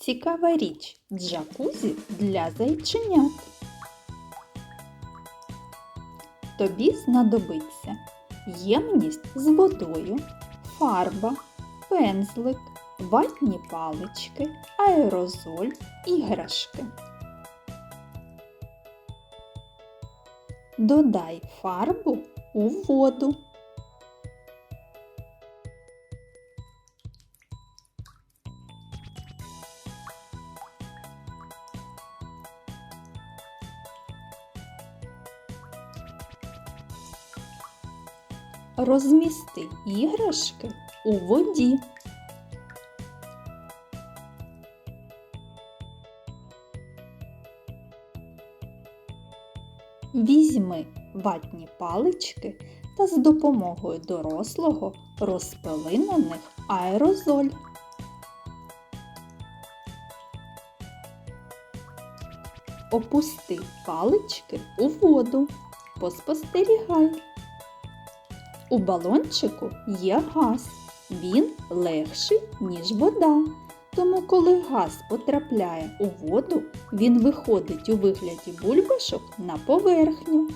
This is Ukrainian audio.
Цікава річ джакузі для зайченят. Тобі знадобиться ємність з водою, фарба, пензлик, ватні палички, аерозоль, іграшки. Додай фарбу у воду. Розмісти іграшки у воді. Візьми ватні палички та з допомогою дорослого розпили на них аерозоль. Опусти палички у воду. Поспостерігай. У балончику є газ. Він легший, ніж вода. Тому, коли газ потрапляє у воду, він виходить у вигляді бульбашок на поверхню.